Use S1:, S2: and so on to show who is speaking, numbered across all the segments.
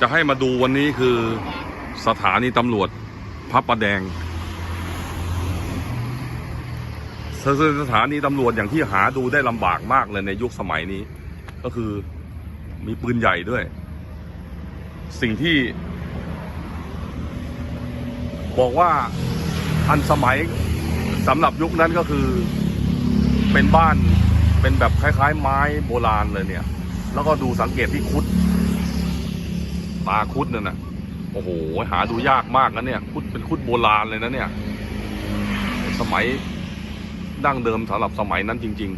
S1: จะให้มาดูวันนี้คือสถานีตำรวจพระประแดงสสถานีตำรวจอย่างที่หาดูได้ลำบากมากเลยในยุคสมัยนี้ ก็คือมีปืนใหญ่ด้วย สิ่งที่ บอกว่าทันสมัยสำหรับยุคนั้นก็คือเป็นบ้านเป็นแบบคล้าย ๆ ไม้โบราณเลยเนี่ย แล้วก็ดูสังเกตที่คุดตาคุดนั่นนะโอ้โห หาดูยากมากนะเนี่ย คุดเป็นคุดโบราณเลยนะเนี่ย สมัยดั้งเดิมสำหรับสมัยนั้นจริง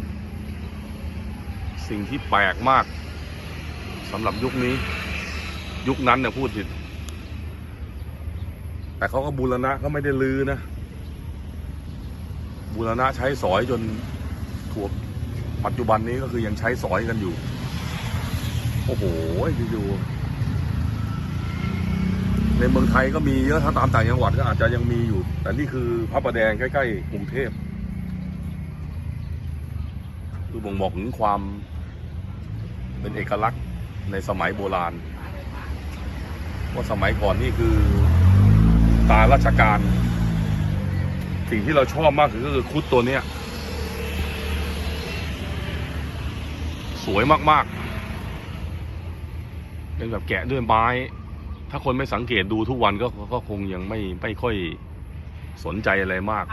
S1: ๆ สิ่งที่แปลกมากสำหรับยุคนี้ ยุคนั้นเนี่ยพูดผิดแต่เขาก็บูรณะก็ไม่ได้ลือนะ บูรณะใช้สอยจนถูกปัจจุบันนี้ก็คือยังใช้สอยกันอยู่ โอ้โหอยู่ๆในเมืองไทยก็มีเยอะถ้าตามต่างจังหวัดก็อาจจะยังมีอยู่ แต่นี่คือพระประแดงใกล้ๆกรุงเทพคือบ่งบอกถึงความเป็นเอกลักษณ์ในสมัยโบราณ ว่าสมัยก่อนนี่คือตาราชการ สิ่งที่เราชอบมากคือก็คือคุดตัวเนี้ย สวยมาก ๆ เป็นแบบแกะด้วยไม้ ถ้าคนไม่สังเกตดูทุกวันก็ก็คงยังไม่ไม่ค่อยสนใจอะไรมาก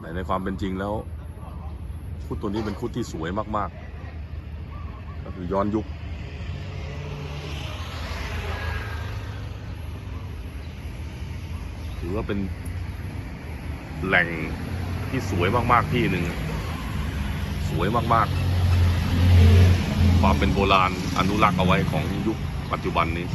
S1: แต่ในความเป็นจริงแล้ว คุดตัวนี้เป็นคุดที่สวยมากๆ ก็คือย้อนยุคถือว่าเป็นแหล่งที่สวยมากๆที่หนึ่งสวยมากๆ ความเป็นโบราณอนุรักษ์เอาไว้ของยุคปัจจุบันนี้